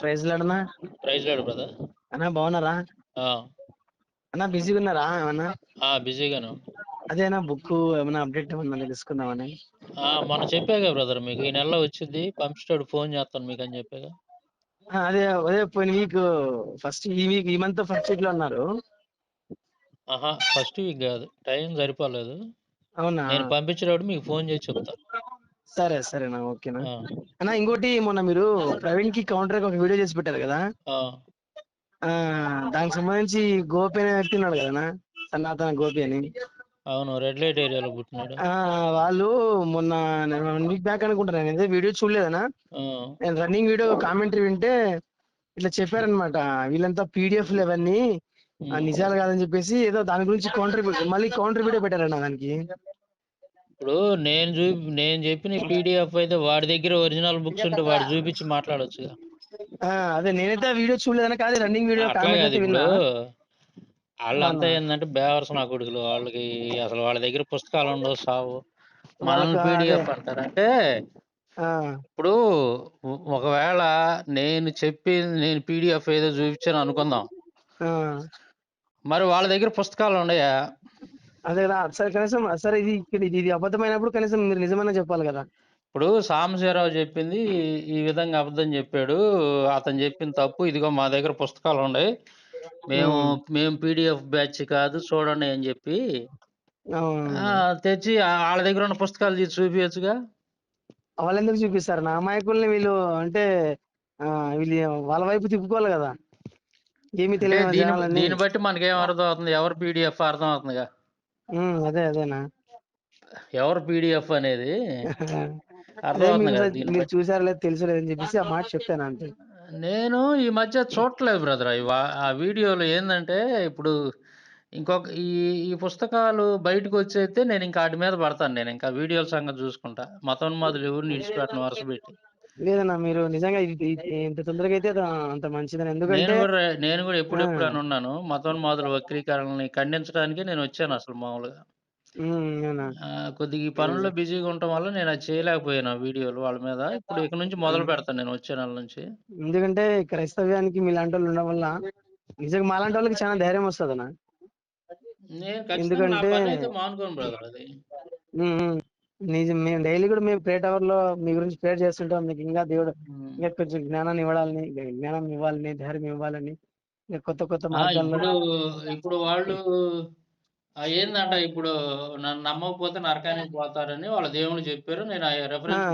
Praise లాడనా prize లాడు brother. అన్నా బాగున్నారా? అన్నా బిజీగా ఉన్నారా ఏమన్నా బిజీగాను. అదేనా బుక్ ఏమన్నా అప్డేట్ ఏమన్నా తెలుసుకుందామని మొన్న చెప్పాగా బ్రదర్ మీకు ఈ నెలలో వచ్చింది పంపిస్తాడు ఫోన్ చేస్తాను మీకు అని చెప్పాగా. ఆ, అదే అదే పోయిన వీక్ ఫస్ట్ ఈ వీక్ ఈ మంత్ ఫస్ట్ వీక్లో ఉన్నారు ఆహా ఫస్ట్ వీక్ కాదు టైం సరిపోలేదు. అవునా? నేను పంపించేటప్పుడు మీకు ఫోన్ చేసి చెప్తా. సరే సరేనా ఓకేనా అన్నా ఇంకోటి మొన్న మీరు ప్రవీణ్కి కౌంటర్ ఒక వీడియో చేసి పెట్టారు కదా? ఆ, దానికి సంబంధించి గోపి అనే వ్యక్తి ఉన్నాడు కదా సనాతన గోపి అని. అవును రెడ్ లైట్ ఏరియాలో పుట్టినాడు. ఆ వాళ్ళు మొన్న వన్ వీక్ బ్యాక్ అనుకుంటాను నేను వీడియో చూడలేదనా నేను రన్నింగ్ వీడియో కామెంటరీ వింటే ఇట్లా చెప్పారనమాట వీళ్ళంతా ఆ, ఉమ్. నిజాలు కాదని చెప్పేసి ఏదో దాని గురించి కౌంటర్ మళ్ళీ కౌంటర్ వీడియో పెట్టారన్న దానికి. ఇప్పుడు నేను చూ నేను చెప్పిన పీడిఎఫ్ అయితే వాడి దగ్గర ఒరిజినల్ బుక్స్ ఉంటే వాడు చూపించి మాట్లాడొచ్చుగా. అదే నేనైతే ఆ వీడియో చూడలేదన్న కాదు రన్నింగ్ వీడియో వాళ్ళంతా. ఏంటంటే బేవర్స్ నా కొడుకులు వాళ్ళకి అసలు వాళ్ళ దగ్గర పుస్తకాలు ఉండవు సావు. మనల్ని పీడిఎఫ్. అంటారంటే ఇప్పుడు ఒకవేళ నేను చెప్పి నేను పీడిఎఫ్ ఏదో చూపించాను అనుకుందాం. మరి వాళ్ళ దగ్గర పుస్తకాలు ఉన్నాయా? అదే కదా సరే కనీసం సరే ఇది ఇక్కడ ఇది ఇది అబద్ధమైనప్పుడు కనీసం మీరు నిజమన్నా చెప్పాలి కదా. ఇప్పుడు సాంబశివరావు చెప్పింది ఈ విధంగా అబద్ధం చెప్పాడు. అతను చెప్పిన తప్పు ఇదిగో మా దగ్గర పుస్తకాలు ఉన్నాయి. మేము. మేము. పీడిఎఫ్ బ్యాచ్ కాదు చూడండి అని చెప్పి తెచ్చి వాళ్ళ దగ్గర ఉన్న పుస్తకాలు తీసి చూపించచ్చుగా వాళ్ళు ఎందుకు చూపిస్తారు? నా అమాయకుల్ని వీళ్ళు అంటే వీళ్ళు వాళ్ళ వైపు తిప్పుకోవాలి కదా. ఏమి జనాలని దీన్ని బట్టి మనకేం అర్థం అవుతుంది? ఎవరు పీడిఎఫ్ అర్థం అవుతుందిగా? అదే అదేనా? ఎవరు పీడిఎఫ్ అనేది అదే మీరు కదా దీన్ని మీరు బట్టి చూసారో లేదు తెలుసు లేదని చెప్పేసి ఆ మాట చెప్పాను అంతే. నేను ఈ మధ్య చూడట్లేదు బ్రదర్. అవి వా- ఆ వీడియోలు ఏంటంటే ఇప్పుడు ఇంకొక ఈ ఈ పుస్తకాలు బయటకు వచ్చైతే నేను ఇంకా వాటి మీద పడతాను. నేను ఇంకా వీడియోల సంగతి చూసుకుంటా. మతోన్మాదులు ఎవరిని వరుస పెట్టి. లేదన్నా మీరు నిజంగా ఇది ఇది ఇంత తొందరగా అయితే అది అంత మంచిదని. ఎందుకంటే నేను కూడా నేను కూడా ఎప్పుడెప్పుడు. అని ఉన్నాను. మతోన్మాదుల వక్రీకరణని ఖండించడానికి నేను వచ్చాను అసలు మామూలుగా. ఉమ్, అవునా? ఆ, కొద్దిగా ఈ పనుల్లో బిజీగా ఉండటం వల్ల నేను అది చేయలేకపోయాను ఆ వీడియోలు వాళ్ళ మీద. ఇప్పుడు ఇక నుంచి మొదలు పెడతాను నేను వచ్చే నెల నుంచి. ఎందుకంటే క్రైస్తవ్యానికి మీలాంటి వాళ్ళు ఉండడం వల్ల నిజంగా మాలాంటి వాళ్ళకి చాలా ధైర్యం వస్తుంది అన్న నేను ఖచ్చితంగా నా ఎందుకంటే పని అయితే మానుకోను బ్రదర్ అది. ఉమ్, ఉమ్. నిజం. మేము డైలీ కూడా మేము ప్రే టవర్లో మీ గురించి ప్రేర్ చేస్తుంటాం. మీకు ఇంకా దేవుడు. ఇంకా కొంచెం జ్ఞానాన్ని ఇవ్వాలని జ్ఞానం ఇవ్వాలని ధైర్యం ఇవ్వాలని ఇంకా కొత్త కొత్త ఆ, మార్గాల్లో ఇప్పుడు ఇప్పుడు వాళ్ళు ఏందంట ఇప్పుడు నన్ను నమ్మకపోతే నరకానికి పోతారని వాళ్ళ దేవుడు చెప్పారు. నేను ఆ రెఫరెన్స్ ఆ.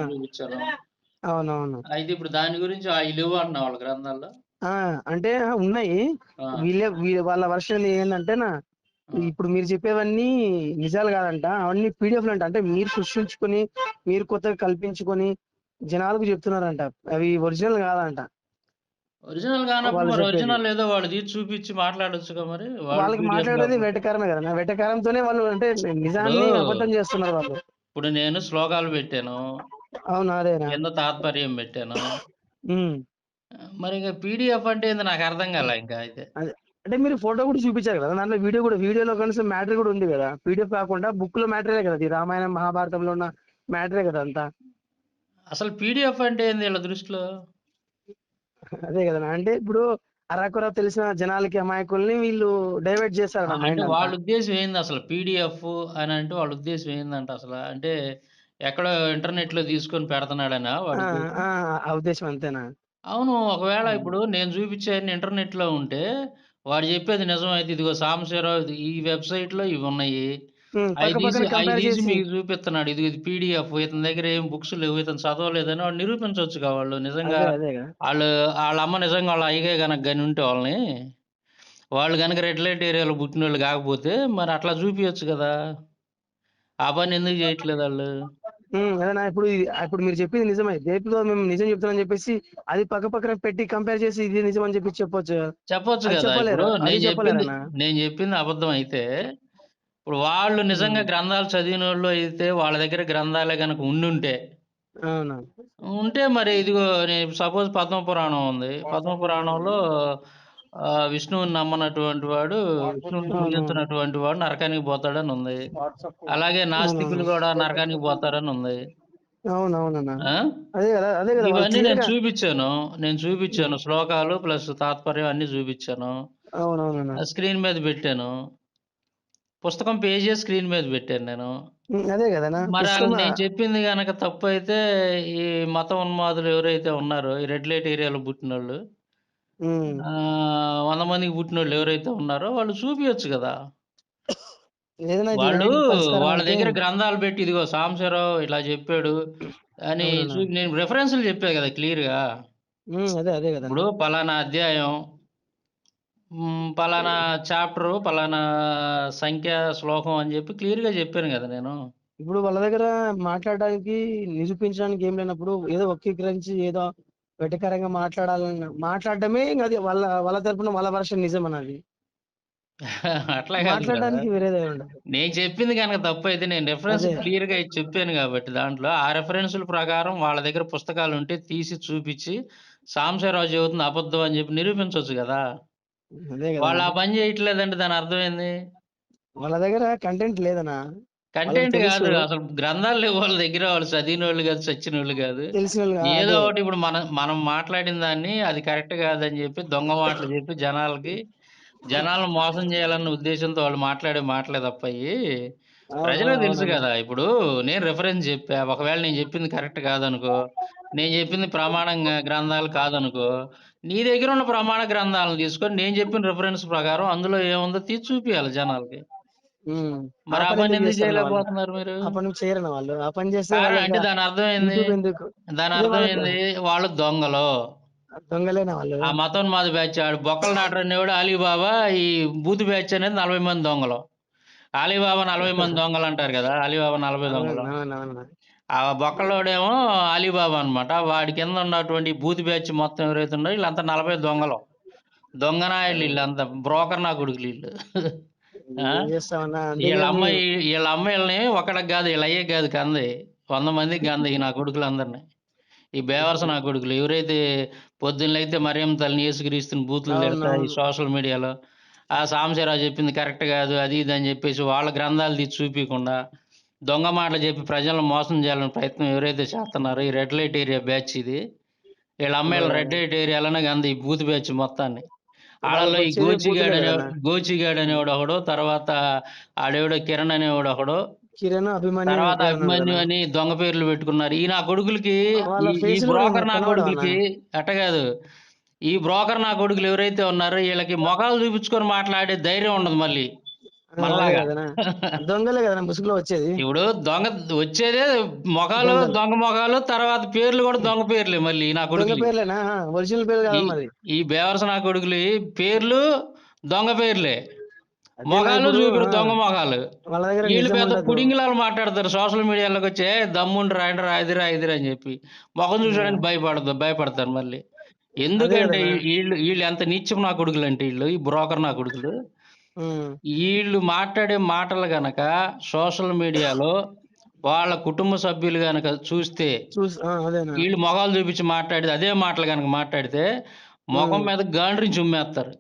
అవునవును. అయితే ఇప్పుడు దాని గురించి ఆ లేవు అంటున్నా వాళ్ళ గ్రంథాల్లో. ఆ అంటే ఉన్నాయి. ఆ, వీళ్ళే వీ- వాళ్ళ వర్షన్ ఏంటంటేనా ఆ. ఇప్పుడు మీరు చెప్పేవన్నీ నిజాలు కాదంట. అవన్నీ పీడిఎఫ్ అంట. అంటే మీరు సృష్టించుకొని మీరు కొత్తగా కల్పించుకొని జనాలకు చెప్తున్నారంట. అవి ఒరిజినల్ కాదంట. ఒరిజినల్ కానప్పుడు. ఒరిజినల్ ఏదో వాళ్ళు తీసి చూపించి మాట్లాడొచ్చుగా మరి? వాళ్ళు వాళ్ళకి మాట్లాడేది. వెటకారమే కదా. వెటకారంతోనే వాళ్ళు అంటే నిజాన్ని అబద్ధం చేస్తున్నారు వాళ్ళు. ఇప్పుడు నేను శ్లోకాలు పెట్టాను. అవును? అదేనా? కింద తాత్పర్యం పెట్టాను. మరి ఇంకా పీడిఎఫ్ అంటే నాకు అర్థం కాలే ఇంకా అయితే? అంటే మీరు ఫోటో కూడా చూపించారు కదా దాంట్లో వీడియో కూడా వీడియోలో కనీసం మ్యాటర్ కూడా ఉంది కదా? పీడిఎఫ్ కాకుండా బుక్లో మ్యాటరే కదా ఇది రామాయణం మహాభారతంలో ఉన్న మ్యాటరే కదా అంతా? అసలు పీడిఎఫ్ అంటే ఏంది వీళ్ళ దృష్టిలో? అదే కదా అంటే ఇప్పుడు అరాకొర తెలిసిన జనాలకి అమాయకుల్ని వీళ్ళు డైవర్ట్ చేస్తారు అంటే వాళ్ళ ఉద్దేశం ఏంది అసలు పీడిఎఫ్ అని అంటే వాళ్ళ ఉద్దేశం ఏందంట అసలు? అంటే ఎక్కడో ఇంటర్నెట్లో తీసుకొని పెడుతున్నాడనా వాడి? ఆ ఉద్దేశం అంతేనా? అవును ఒకవేళ. ఇప్పుడు నేను చూపించేది ఇంటర్నెట్లో ఉంటే వాడు చెప్పేది నిజం అయితే ఇదిగో సాంబశివరావు ఈ వెబ్సైట్లో ఇవి ఉన్నాయి. మీకు చూపిస్తున్నాడు. ఇది ఇది పీడిఎఫ్ ఇతని దగ్గర ఏం బుక్స్ లేవు ఇతను చదవలేదని వాడు నిరూపించవచ్చు వాళ్ళు నిజంగా. వాళ్ళు వాళ్ళ అమ్మ నిజంగా వాళ్ళ అయ్యగా కనుక గని ఉంటే వాళ్ళని వాళ్ళు కనుక రెడ్ లైట్ ఏరియాలో పుట్టిన వాళ్ళు కాకపోతే మరి అట్లా చూపించచ్చు కదా. ఆ పని ఎందుకు చేయట్లేదు వాళ్ళు? అదేనా ఇప్పుడు ఇప్పుడు మీరు చెప్పింది నిజమే. దేపుతో మేము నిజం చెప్తున్నామని చెప్పేసి అది పక్క పక్కన పెట్టి కంపేర్ చేసి ఇది నిజం అని చెప్పి చెప్పొచ్చు. చెప్పొచ్చు చెప్పలేరు నేను చెప్పింది చెప్పలేరనా నేను చెప్పింది అబద్ధం అయితే ఇప్పుడు వాళ్ళు నిజంగా గ్రంథాలు చదివిన వాళ్ళు అయితే వాళ్ళ దగ్గర గ్రంథాలే కనుక ఉండుంటే అవునా? ఉంటే మరి ఇదిగో సపోజ్ పద్మ పురాణం ఉంది. పద్మ పురాణంలో విష్ణువుని నమ్మనటువంటి వాడు విష్ణువుని పూజించినటువంటి వాడు నరకానికి పోతాడని ఉంది. అలాగే నాస్తికులు కూడా నరకానికి పోతారని ఉంది. కదా కదా వాళ్ళు ఇవన్నీ నేను చూపించాను. నేను చూపించాను. శ్లోకాలు ప్లస్ తాత్పర్యం అన్ని చూపించాను. స్క్రీన్ మీద పెట్టాను. పుస్తకం పేజీ స్క్రీన్ మీద పెట్టాను నేను. అదే కదనా మరి వాళ్ళ నేను చెప్పింది గనక తప్పు అయితే ఈ మత ఉన్మాదులు ఎవరైతే ఉన్నారో ఈ రెడ్ లైట్ ఏరియాలో పుట్టిన వంద మందికి పుట్టిన వాళ్ళు ఎవరైతే ఉన్నారో వాళ్ళు చూపించచ్చు కదా. ఏదైనా వాళ్ళు పరిష్కారం వాళ్ళ అంటే దగ్గర గ్రంథాలు పెట్టి ఇదిగో సాంబశివరావు ఇట్లా చెప్పాడు అని అవునన్నా. చూ నేను రెఫరెన్స్లు చెప్పా కదా క్లియర్గా అదే అదే కదా. ఇప్పుడు పలానా అధ్యాయం పలానా చాప్టర్ పలానా సంఖ్య శ్లోకం అని చెప్పి క్లియర్గా చెప్పాను కదా నేను. ఇప్పుడు వాళ్ళ దగ్గర మాట్లాడడానికి నిరూపించడానికి ఏం లేనప్పుడు ఏదో వక్రీకరించి ఏదో వెటకరంగా మాట్లాడాలని మాట్లాడడమే ఇంకా అది వాళ్ళ వాళ్ళ తరపున వాళ్ళ వర్షం నిజం అన్నది. అట్లా కాదు మాట్లాడడానికి. వేరేదే ఉండదు. నేను చెప్పింది కనుక తప్పు అయితే నేను రెఫరెన్స్ అదే. క్లియర్గా చెప్పాను కాబట్టి దాంట్లో ఆ రెఫరెన్సుల ప్రకారం వాళ్ళ దగ్గర పుస్తకాలు ఉంటే తీసి చూపించి సాంబశివరావు చెబుతుంది అబద్ధం అని చెప్పి నిరూపించవచ్చు కదా. అదే వాళ్ళు ఆ పని చేయట్లేదంటే దాని అర్థం ఏంది? వాళ్ళ దగ్గర కంటెంట్ లేదనా కంటెంట్. కాదు అసలు గ్రంథాలు వాళ్ళ దగ్గర వాళ్ళు చదివిన వాళ్ళు కాదు చచ్చిన వాళ్ళు కాదు ఏదో. ఒకటి ఇప్పుడు మనం మనం మాట్లాడిన దాన్ని అది కరెక్ట్ కాదని చెప్పి దొంగ మాటలు చెప్పి జనాలకి జనాలను మోసం చేయాలన్న ఉద్దేశంతో వాళ్ళు మాట్లాడే మాటలే తప్ప అయ్యి అవును, ప్రజలకు తెలుసు. కదా ఇప్పుడు నేను రెఫరెన్స్ చెప్పా ఒకవేళ నేను చెప్పింది కరెక్ట్ కాదనుకో నేను చెప్పింది ప్రమాణంగా గ్రంథాలు కాదనుకో నీ దగ్గర ఉన్న ప్రమాణ గ్రంథాలను తీసుకొని నేను చెప్పిన రెఫరెన్స్ ప్రకారం అందులో ఏముందో తీసి చూపియాలి జనాలకి. మరి ఆ పని ఎందుకు? చేయలేకపోతున్నారు మీరు? ఆ పని చేయరన్న వాళ్ళు? ఆ పని చేస్తే కారణం వాళ్ళకి అంటే దాని అర్థం ఏంది? యూట్యూబ్ ఎందుకు? దాని ఇదే అర్థం వాళ్ళకి ఏంది? వాళ్ళు దొంగలు. దొంగలేనా వాళ్ళు? ఆ మతోన్మాద బ్యాచ్ ఆడు. బొక్కల డాక్టర్ అనేవాడు అలీబాబా ఈ బూత్ బ్యాచ్ అనేది నలభై మంది దొంగలు. అలీబాబా నలభై మంది దొంగలు అంటారు కదా అలీబాబా నలభై దొంగలు. ఆ బొక్కలోడేమో అలీబాబా అన్నమాట. వాడి కింద ఉన్నటువంటి బూత్ బ్యాచ్ మొత్తం ఎవరైతే ఉన్నారో వీళ్ళంతా నలభై దొంగలు. దొంగనాయలు వీళ్ళంతా. బ్రోకర్ నా కొడుకులు వీళ్ళు. వీళ్ళ అమ్మాయి వీళ్ళ అమ్మాయిలని ఒకడికి కాదు వీళ్ళ అయ్యే కాదు కంది. వంద మందికి కంది ఈ నా కొడుకులందరినీ. ఈ బేవర్స్ నా కొడుకులు. ఎవరైతే పొద్దున్నైతే మరియం తల్లిని యేసుక్రీస్తుని బూతులు తిడతా ఈ. సోషల్ మీడియాలో. ఆ సాంబశివరావు చెప్పింది కరెక్ట్ కాదు అది ఇది అని చెప్పేసి వాళ్ళ గ్రంథాలు తీసి చూపించకుండా దొంగ మాటలు చెప్పి ప్రజలను మోసం చేయాలని ప్రయత్నం ఎవరైతే చేస్తున్నారో ఈ రెడ్ లైట్ ఏరియా బ్యాచ్ ఇది. వీళ్ళ అమ్మాయిలు రెడ్ లైట్ ఏరియాలోనే కంది ఈ బూత్ బ్యాచ్ మొత్తాన్ని. వాళ్ళలో ఈ గోచిగాడు అనే. గోచిగాడు అనేవాడు ఒకడు తర్వాత ఆడేవాడో కిరణ్ అనేవాడు ఒకడు. కిరణ్ అభిమన్యు తర్వాత అభిమన్యు. అని దొంగ పేర్లు పెట్టుకున్నారు. ఈ నా కొడుకులకి ఈ- బ్రోకర్ నా కొడుకులకి అట్ట కాదు. ఈ బ్రోకర్ నా కొడుకులు ఎవరైతే ఉన్నారో వీళ్ళకి మొఖాలు చూపించుకొని మాట్లాడే ధైర్యం ఉండదు మళ్ళీ. మనలాగా దొంగలే కదా ముసుగులో వచ్చేది? ఇప్పుడు దొంగ వచ్చేదే మొఖాలు. దొంగ మొఖాలు తర్వాత పేర్లు కూడా దొంగ పేర్లే మళ్ళీ నా పేర్లేనా? ఒరిజినల్ పేరు కాదు మరి. ఈ బేవర్స్ నా కొడుకులు పేర్లు దొంగ పేర్లే. మొఖాలు చూపిరు దొంగ మొఖాలు. వాళ్ళ పెద్ద పుడింగిలాలు మాట్లాడతారు సోషల్ మీడియాలోకి వచ్చి "ఏ, దమ్ముండి రాయండి రాయిదిరా ఇదిరా అని చెప్పి. ముఖం చూసడానికి భయపడదు భయపడతారు మళ్ళీ. ఎందుకంటే వీళ్ళు వీళ్ళు ఎంత నీచం నా కొడుకులు అంటే వీళ్ళు ఈ బ్రోకర్ నా కొడుకులు. వీళ్ళు మాట్లాడే మాటలు గనక సోషల్ మీడియాలో వాళ్ళ కుటుంబ సభ్యులు గనక చూస్తే వీళ్ళు మొఖాలు చూపించి మాట్లాడితే అదే మాటలు గనక మాట్లాడితే ముఖం మీద గాండ్రించి ఉమ్మేస్తారు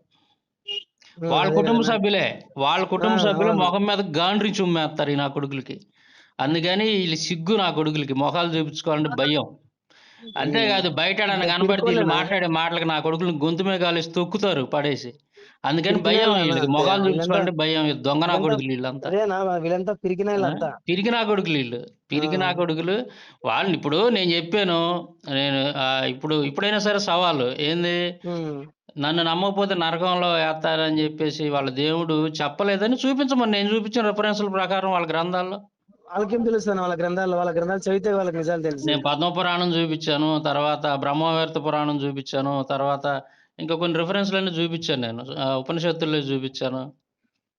ఉమ్, వాళ్ళ కుటుంబ. సభ్యులే. వాళ్ళ కుటుంబ సభ్యులు. ముఖం మీద గాండ్రించి ఉమ్మేస్తారు ఈ నా కొడుకులకి. అందుకని వీళ్ళు సిగ్గు నా కొడుకులకి. మొఖాలు చూపించుకోవాలంటే భయం. అంతేకాదు బయట కనపడితే వీళ్ళు? మాట్లాడే మాటలకు నా కొడుకులు గొంతు మీద కాలేసి తొక్కుతారు పడేసి. అందుకని భయం వీళ్ళకి. వీళ్ళంతా- చూపించుకోవాలంటే భయం. దొంగ నా కొడుకులు వీళ్ళంతా. వీళ్ళంతా పిరికిన నా కొడుకులు వీళ్ళు. పిరికి నా కొడుకులు. వాళ్ళని ఇప్పుడు నేను చెప్పాను. నేను ఆ, ఇప్పుడు ఇప్పుడైనా సరే సవాలు. ఏంది. నన్ను నమ్మకపోతే నరకంలో వేస్తారని చెప్పేసి వాళ్ళ దేవుడు చెప్పలేదని చూపించమని నేను చూపించిన రెఫరెన్స్ల ప్రకారం వాళ్ళ గ్రంథాల్లో. వాళ్ళకేం తెలుస్తాను వాళ్ళ గ్రంథాలు వాళ్ళ గ్రంథాలు చదివితే వాళ్ళకి నిజాలు తెలుసు. నేను పద్మ పురాణం చూపించాను. తర్వాత బ్రహ్మవేత్త పురాణం చూపించాను. తర్వాత ఇంకా కొన్ని రెఫరెన్స్లన్నీ చూపించాను నేను. ఉపనిషత్తుల్లో చూపించాను.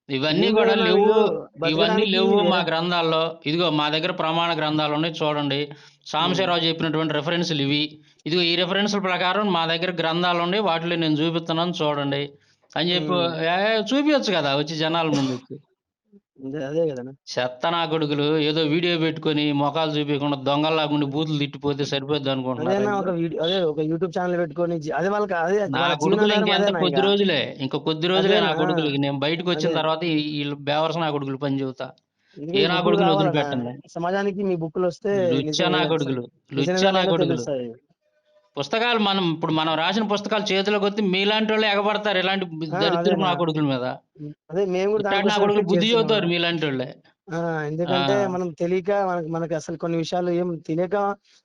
ఇవన్నీ కూడా లేవు. ఇవన్నీ లేవు మా గ్రంథాల్లో. ఇదిగో మా దగ్గర ప్రమాణ గ్రంథాలు ఉన్నాయి చూడండి. సాంబశివరావు చెప్పినటువంటి రెఫరెన్స్లు ఇవి. ఇదిగో ఈ రెఫరెన్స్ల ప్రకారం మా దగ్గర గ్రంథాలు ఉన్నాయి. వాటిలో నేను చూపిస్తున్నాను చూడండి. అని చెప్పి చూపించచ్చు కదా వచ్చి జనాల ముందు అదే- కదనా చెత్త నా కొడుకులు ఏదో వీడియో పెట్టుకొని మొఖాలు చూపించకుండా దొంగల్లాగుండి బూతులు తిట్టిపోతే సరిపోద్ది అనుకుంటున్నారు అదేనా ఒక వీడియో అదే ఒక యూట్యూబ్ ఛానల్ పెట్టుకొని జీ- అదే వాళ్ళకి అదే నా వాళ్ళ కొడుకులు జీవనాధారం ఇంకెంత అదేనా కొద్ది? రోజులే ఇంకా కొద్ది రోజులే నా అదేనా? కొడుకులకి. నేను బయటకు వచ్చిన అదే. తర్వాత ఈ- వీళ్ళు బేవర్స్ నా కొడుకులు పని చెబుతా. అందుకే ఏ ఈ నా బుక్కులు కొడుకులు వదిలిపెట్టండి సమాజానికి మీ బుక్కులు వస్తే లుచ్చ నిజం నా కొడుకులు లుచ్చ నా కొడుకులు. తెలుస్తుంది పుస్తకాలు మనం ఇప్పుడు మనం రాసిన పుస్తకాలు చేతిలోకి వస్తే మీలాంటి వాళ్ళు ఎగబడతారు. ఇలాంటి దరిద్రం నా కొడుకుల మీద. అదే మేము కూడా నా కొడుకులు బుద్ధి చెబుతారు మీలాంటి వాళ్ళే. ఎందుకంటే. మనం తెలియక మనకి మనకి అసలు కొన్ని విషయాలు ఏం తెలియక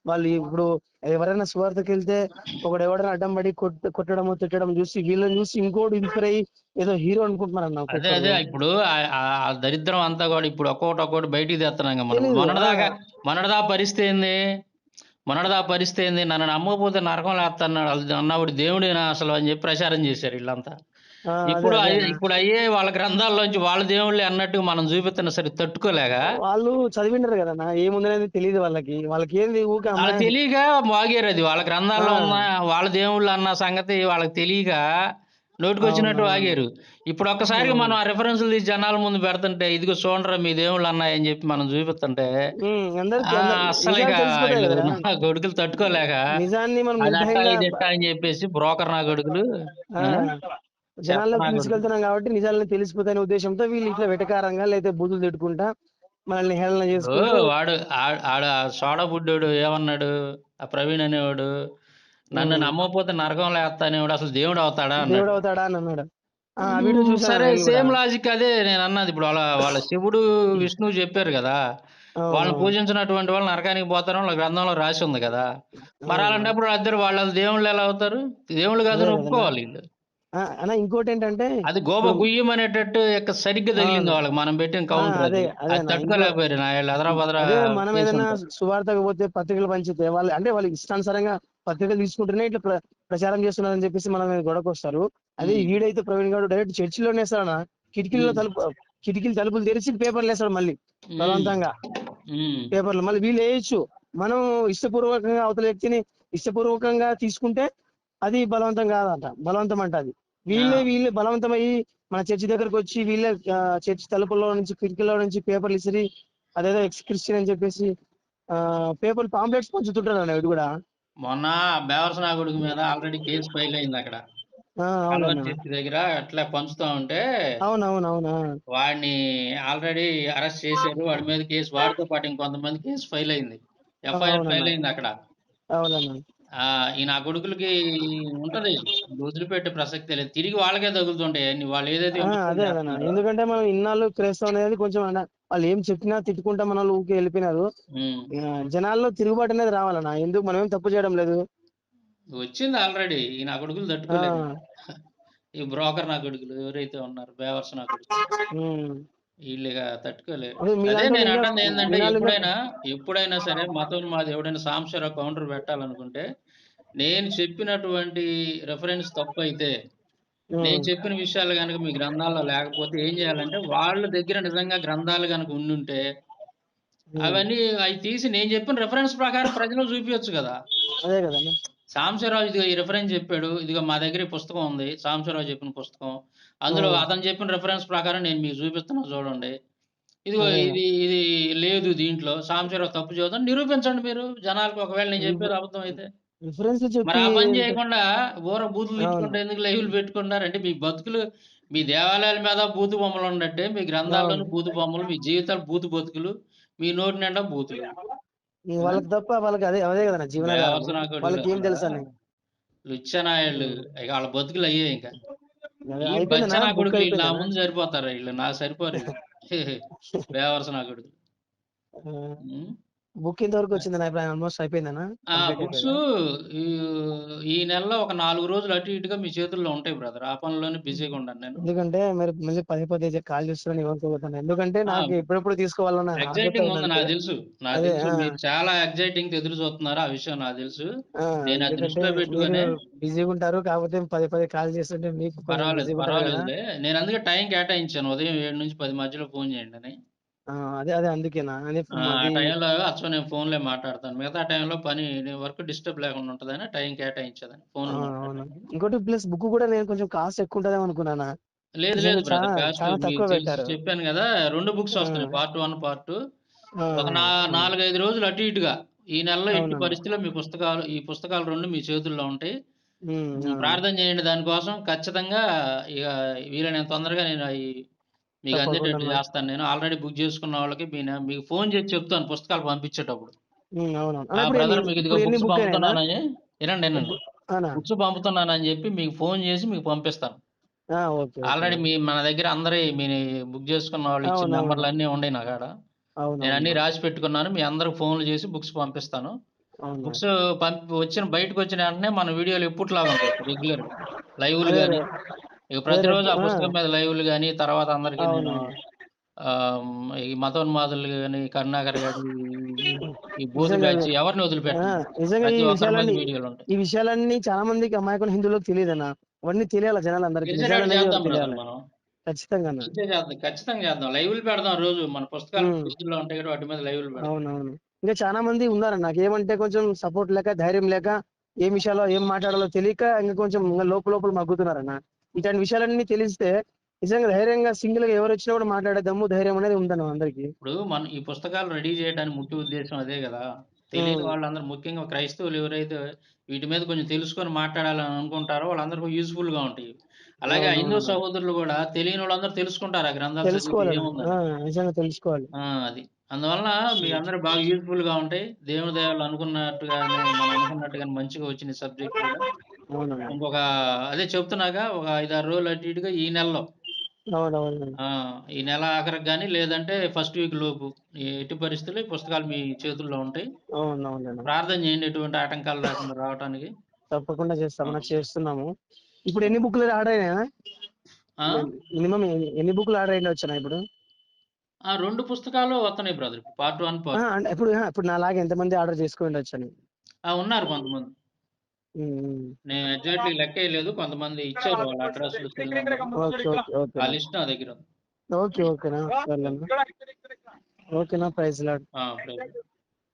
వాళ్ళు ఇప్పుడు ఎవరైనా సువార్తకి వెళ్తే ఒకడు ఎవడైనా అడ్డం పడి కొట్- కొట్టడం తిట్టడం చూసి వీళ్ళని చూసి ఇంకోటి ఇన్స్పైర్ అయ్యి ఏదో హీరో అనుకుంటున్నారు అదే అదే. ఇప్పుడు ఆ- దరిద్రం అంతా కూడా ఇప్పుడు ఒక్కొక్కటి ఒక్కొక్కటి బయటికి తెస్తున్నాం కదా మనం. మొన్నటిదాకా. మొన్నటిదా పరిస్థితి ఏంది? మొన్నటిదా పరిస్థితి ఏంది? నన్ను నమ్మకపోతే నరకం లేస్తున్నాడు అది అన్నప్పుడు దేవుడేనా అసలు అని చెప్పి ప్రచారం చేశారు వీళ్ళంతా. ఇప్పుడు. ఇప్పుడు అయ్యే వాళ్ళ గ్రంథాల్లోంచి వాళ్ళ దేవుళ్ళే అన్నట్టు మనం చూపిస్తున్న సరే తట్టుకోలేక వాళ్ళు చదివిండరు కదా ఏముందనేది తెలియదు వాళ్ళకి. వాళ్ళకి ఏంది తెలియక వాగారు అది. వాళ్ళ గ్రంథాల్లో. ఉన్న వాళ్ళ దేవుళ్ళు అన్న సంగతి వాళ్ళకి తెలియక నోటికి వచ్చినట్టు అవునవును. వాగారు ఇప్పుడు ఒక్కసారిగా మనం ఆ రెఫరెన్స్లు తీసి జనాల ముందు పెడుతుంటే ఇదిగో చూడరా మీ దేవుళ్ళు అన్నాయని చెప్పి మనం చూపిస్తుంటే కదరా నా కొడుకులు తట్టుకోలేక అని చెప్పేసి బ్రోకర్ నా? జనాల్లోకి చెప్పనా తీసుకెళ్తున్నాం కాబట్టి నిజాలని తెలిసిపోతాయనే ఉద్దేశంతో వీళ్ళు ఇట్లా వెటకారంగా లేదా బూతులు తిట్టుకుంటా మనల్ని హేళన చేసుకుంటూ వాడు ఆడ సోడా బుడ్డోడు ఏమన్నాడు? ఆ ప్రవీణ్ అనేవాడు నన్ను. నమ్మకపోతే నరకంలో వేస్తా అనేవాడు అసలు దేవుడు అవుతాడా దేవుడు అవుతాడా అని అన్నాడు సరే. సేమ్ లాజిక్ అదే నేను అన్నది ఇప్పుడు వాళ్ళ వాళ్ళ శివుడు విష్ణువు చెప్పారు కదా వాళ్ళని. పూజించినటువంటి వాళ్ళు నరకానికి పోతారని వాళ్ళ గ్రంథంలో రాసి ఉంది కదా మరి అలాంటప్పుడు ఇద్దరు వాళ్ళ దేవుళ్ళు ఎలా అవుతారు దేవుళ్ళు కదన్నా. ఒప్పుకోవాలి వీళ్ళు ఇంకోటి ఏంటంటే అది గోప గుయ్యం అనేటట్టు ఎక్క సరిగ్గా తగిలింది. వాళ్ళకి మనం పెట్టిన కౌంటర్ అదే. తట్టుకోలేకపోయారు నా వీళ్ళు బదరా మనం ఏదైనా. సువార్తకు పోతే పత్రికలు పంచితే వాళ్ళు అంటే వాళ్ళకి ఇష్టానుసారంగా పత్రికలు తీసుకుంటేనే ఇట్లా ప్ర- ప్రచారం చేస్తున్నారని చెప్పేసి మనం గొడవకు వస్తారు అదే. వీడైతే ప్రవీణ్ గారు డైరెక్ట్ చర్చిలోనే వేస్తాడన్న కిటికీలో. తలుపు కిటికీలు తలుపులు తెరిచి పేపర్లు వేస్తాడు మళ్ళీ. బలవంతంగా. పేపర్లు మళ్ళీ వీళ్ళు వేయచ్చు మనం ఇష్టపూర్వకంగా అవతల వ్యక్తిని ఇష్టపూర్వకంగా తీసుకుంటే అది బలవంతం కాదంట బలవంతం అంట అది వీళ్ళే. వీళ్ళే బలవంతమయ్యి మన చర్చి దగ్గరకు వచ్చి వీళ్ళే చర్చి తలుపుల్లో నుంచి కిటికీలో నుంచి పేపర్లు ఇసిరి అదేదో ఎక్స్ క్రిస్టియన్ అని చెప్పేసి ఆ పేపర్ పాంప్లెట్స్ పంచుతుంటారు అన్న కూడా మొన్న బేవర్స్ నా కొడుకు మీద ఆల్రెడీ కేసు ఫైల్ అయింది అక్కడ. చర్చి దగ్గర అట్లా పంచుతా ఉంటే అవునవునవునా. వాడిని ఆల్రెడీ అరెస్ట్ చేశారు. వాడి మీద కేసు వాడితో పాటు ఇంకొంతమంది కేసు ఫైల్ అయింది. ఎఫ్ఐఆర్. ఫైల్ అయింది అక్కడ. ఈ నా కొడుకులకి ఉంటది. వదిలిపెట్టే ప్రసక్తి లేదు. తిరిగి వాళ్ళకే తగులుతుంటాయి వాళ్ళు ఏదైతే ఎందుకంటే మనం ఇన్నాళ్ళు క్రైస్తవం అనేది కొంచెం వాళ్ళు ఏం చెప్పినా తిట్టుకుంటా మన వాళ్ళు ఊరికే వెళ్ళిపోయినారు జనాల్లో తిరుగుబాటు అనేది రావాలన్నా. ఎందుకు మనం ఏం తప్పు చేయడం లేదు? వచ్చింది ఆల్రెడీ. ఈ నా కొడుకులు తట్టుకోలేదు. ఈ బ్రోకర్ నా కొడుకులు ఎవరైతే ఉన్నారు బేవర్స్ నా కొడుకులు. వీళ్ళు అదే మీలాంటి నేను అంటుంది ఏంటంటే ఎప్పుడైనా ఎప్పుడైనా సరే మతం మాది ఎవడైనా సాంశర కౌంటర్ పెట్టాలనుకుంటే నేను చెప్పినటువంటి రెఫరెన్స్ తప్పు అయితే. నేను చెప్పిన విషయాలు కనుక మీ గ్రంథాల్లో లేకపోతే ఏం చేయాలంటే వాళ్ళ దగ్గర నిజంగా గ్రంథాలు కనుక ఉండుంటే. అవన్నీ అవి తీసి నేను చెప్పిన రెఫరెన్స్ ప్రకారం ప్రజలకు చూపించచ్చు కదా. అదే సాంబశివరావు ఇదిగో ఈ రెఫరెన్స్ చెప్పాడు. ఇదిగో మా దగ్గర పుస్తకం ఉంది. సాంబశివరావు చెప్పిన పుస్తకం. అందులో. అతను చెప్పిన రెఫరెన్స్ ప్రకారం నేను మీకు చూపిస్తున్నా చూడండి. ఇదిగో. ఇది ఇది లేదు దీంట్లో. సాంబశివరావు తప్పు చదువుతాను నిరూపించండి మీరు. జనాలకు ఒకవేళ నేను చెప్పేది అబద్ధం అయితే రిఫరెన్స్ మరి చెప్పి ఆ పని చేయకుండా ఊర బూతులు అవును. తిట్టుకుంటే ఎందుకు లైవ్లు పెట్టుకుంటారంటే మీ బతుకులు మీ దేవాలయాల మీద బూతు బొమ్మలు ఉన్నట్టే మీ గ్రంథాల్లోని అవును. బూతు బొమ్మలు మీ జీవితాలు బూతు బతుకులు మీ నోటి నిండా బూతులు ఉమ్, వాళ్ళకి తప్ప వాళ్ళకి అదే అదే నా కొడుకులు వాళ్ళకి ఏం అసలు. తెలుసు అని లుచ్చనాయాళ్ళు ఇక వాళ్ళ బతుకులు అయ్యే ఇంకా అదే ఈ అయిపోయిందన్నా బచ్చనా బుక్ కొడుకులు వీళ్ళు నా ముందు సరిపోతారు వీళ్ళు నాకు సరిపోరు వీళ్ళు. బేవర్స్ నా ఉమ్. బుక్ ఇంతవరకు వచ్చింది నా ఆల్మోస్ట్ అయిపోయిందన్నా ఆ కంప్లీట్ బుక్స్ ఈ నెలలో ఒక నాలుగు రోజులు అటు ఇటుగా మీ చేతుల్లో ఉంటాయి బ్రదర్. ఆ పనిలోనే బిజీగా ఉన్నాను నేను. ఎందుకంటే మరి మళ్ళీ పదే పదే కాల్ చేస్తున్నాను ఇవ్వకపోతాను ఎందుకంటే నాకు ఎప్పుడెప్పుడు తీసుకోవాలన్న ఎగ్జైటింగ్ ఉంది నాకు. తెలుసు. నాకు తెలుసు. మీరు చాలా ఎగ్జైటింగ్ ఎదురు చూస్తున్నారు ఆ విషయం నాకు తెలుసు. నేను అది దృష్టిలో పెట్టుకొని బిజీగా ఉంటారు కాకపోతే పదే పదే కాల్ చేస్తుంటే మీకు పర్వాలేదు పర్వాలేదులే. నేను అందుకే టైం కేటాయించాను. ఉదయం ఏడు నుంచి పది మధ్యలో ఫోన్ చేయండి అని. ఆ, అదే అదే అందుకేనా? అదే ఆ ఆ టైంలో అచ్చం నేను ఫోన్లే మాట్లాడతాను. మిగతా టైంలో పని వర్క్ డిస్టర్బ్ లేకుండా ఉంటుందని టైం కేటాయించదని ఫోన్ ఆ, అవును. మాట్లాడడానికి ఇంకోటి ప్లస్ బుక్ కూడా నేను కొంచెం కాస్ట్ ఎక్కువ ఉంటుందేమో అనుకున్నానా? లేదు నిజంగా లేదు బ్రదర్ కాస్ట్ చాలా మీకు తక్కువ తెలుసు పెట్టారు. చెప్పాను కదా రెండు బుక్స్ ఆ. వస్తున్నాయి పార్ట్ వన్ పార్ట్ టూ. ఆ, ఒక నా అవును. నాలుగైదు రోజులు అటు ఇటుగా. ఈ నెలలో ఎట్టి అవునవును. పరిస్థితిలో మీ పుస్తకాలు ఈ పుస్తకాలు రెండు మీ చేతుల్లో ఉంటాయి. అవును. ప్రార్థన చేయండి దానికోసం. ఖచ్చితంగా ఇక వీలైనంత తొందరగా నేను మీకు అందేటట్టు. చేస్తాను నేను. ఆల్రెడీ బుక్ చేసుకున్న వాళ్ళకి మీకు ఫోన్ చేసి చెప్తాను పుస్తకాలు పంపించేటప్పుడు. బ్రదర్ మీకు ఇదిగో బుక్స్ పంపుతున్నానని వినండి బుక్స్ పంపుతున్నానని చెప్పి మీకు ఫోన్ చేసి మీకు పంపిస్తాను. ఆల్రెడీ మీ మన దగ్గర అందరి మీ బుక్ చేసుకున్న వాళ్ళు ఇచ్చిన. నెంబర్లు అన్నీ ఉన్నాయి నా కాడ. నేను అన్ని రాసి పెట్టుకున్నాను. మీ అందరికి ఫోన్లు చేసి బుక్స్ పంపిస్తాను. బుక్స్ పంపి వచ్చిన బయటకు వచ్చిన వెంటనే మన వీడియోలు ఎప్పుడులాగా ఉంటాయి రెగ్యులర్ లైవ్లు కానీ ఇక ప్రతిరోజు ఆ. పుస్తకం మీద లైవ్లు కానీ తర్వాత అందరికి నేను ఈ మతోన్మాదులు కానీ కరుణాకర్ గారి ఈ ఎవరిని ప్రతి ఈ విషయాలన్నీ చాలా మందికి అమాయకుల హిందువులకు తెలియదన్న. అవన్నీ తెలియాలి తెలియాలి? మనం. ఖచ్చితంగా అన్న ఖచ్చితంగా చేద్దాం. లైవ్లు పెడదాం రోజు. మన పుస్తకాలు ఉంటాయి కదా వాటి మీద లైవ్లు పెడదాం. అవునవును. ఇంకా చాలా మంది ఉన్నారు? నాకు ఏమంటే కొంచెం సపోర్ట్ లేక ధైర్యం లేక ఏం విషయాలో ఏం మాట్లాడాలో తెలియక ఇంకా కొంచెం ఇంకా లోపల లోపల మగ్గుతున్నారన్న. ఇట్లాంటి విషయాలన్నీ తెలిస్తే నిజంగా ధైర్యంగా సింగిల్గా ఎవరు వచ్చినా కూడా మాట్లాడే దమ్ము ధైర్యం అనేది ఉందన్న అందరికి. ఇప్పుడు మన ఈ పుస్తకాలు రెడీ చేయడానికి ముఖ్య ఉద్దేశం అదే కదా. తెలియని. వాళ్ళందరూ ముఖ్యంగా క్రైస్తవులు ఎవరైతే వీటి మీద కొంచెం తెలుసుకొని మాట్లాడాలని అనుకుంటారో వాళ్ళందరికీ యూస్ఫుల్గా ఉంటాయి. అలాగే. హైందవ సహోదరులు కూడా తెలియని వాళ్ళందరూ తెలుసుకుంటారు ఆ గ్రంథాలు తెలుసుకోవాలి. అది. అందువల్ల మీ అందరూ బాగా యూస్ఫుల్గా ఉంటాయి. దేవుని దయాలు అనుకున్నట్టుగానే మనం అనుకున్నట్టుగానే మంచిగా వచ్చిన సబ్జెక్ట్ కూడా. ఇంకొక అదే చెప్తున్నాగా ఒక ఐదారు రోజులు అటు ఇటుగా ఈ నెలలో. ఈ నెల ఆఖరికి కానీ లేదంటే ఫస్ట్ వీక్ లోపు ఎట్టి పరిస్థితుల్లో ఈ పుస్తకాలు మీ చేతుల్లో ఉంటాయి. ప్రార్థన చేయండి ఎటువంటి ఆటంకాలు లేకుండా రావటానికి. తప్పకుండా ఆ. చేస్తున్నాము. ఇప్పుడు ఎన్ని బుక్లు ఆర్డర్ అయినా? మినిమం ఎన్ని బుక్లు ఆర్డర్ అయినా వచ్చినా ఇప్పుడు? ఆ రెండు పుస్తకాలు వస్తున్నాయి బ్రదర్. పార్ట్ వన్ పార్ట్ ఇప్పుడు ఇప్పుడు నాలాగా ఎంతమంది ఆర్డర్ చేసుకోండి వచ్చాను ఆ ఉన్నారు కొంతమంది. నేను ఎగ్జాక్ట్లీ లెక్క వేయలేదు కొంతమంది ఇచ్చారు వాళ్ళ అడ్రస్లు cell number. Okay okay okay. ఆ లిస్ట్ నా దగ్గర ఓకే ఓకేనా ఓకేనా ప్రైజ్ లాడ్.